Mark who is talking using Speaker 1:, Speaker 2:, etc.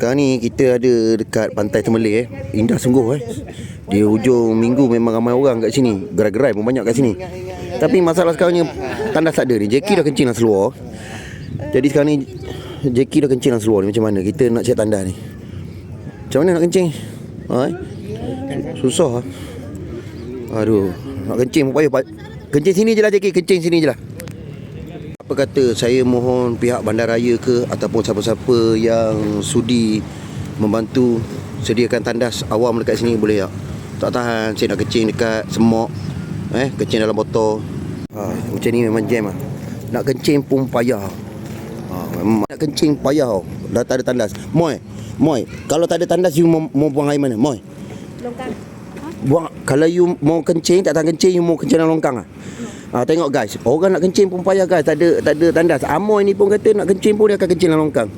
Speaker 1: Sekarang ni kita ada dekat pantai Temelih eh. Indah sungguh eh. Di hujung minggu memang ramai orang kat sini. Gerai-gerai pun banyak kat sini. Tapi masalah sekarang ni tandas tak ada ni. Jackie dah kencing dalam seluar. Jadi sekarang ni Jackie dah kencing dalam seluar ni macam mana? Kita nak cek tandas ni. Macam mana nak kencing? Ha? eh? Susah ah. Aduh, nak kencing payah. Pa- Kencing sini je lah Jackie, kencing sini je lah. Apa kata saya mohon pihak bandaraya ke ataupun siapa-siapa yang sudi membantu sediakan tandas awam dekat sini boleh tak? Tak tahan saya nak kencing dekat semok eh kencing dalam botol. Ha, macam ni memang jam ah. Nak kencing pun payah. Ha, memang nak kencing payah tau. Dah tak ada tandas. Moy, Moy, kalau tak ada tandas you mau, mau buang air mana? Moy.
Speaker 2: Longkang.
Speaker 1: Buang kalau you mau kencing tak tahan kencing you mau kencing dalam longkang ah. Ha, tengok guys, orang nak kencing pun payah guys, tak ada tak ada tandas. Amoy ni pun kata nak kencing pun dia akan kencing dalam longkang.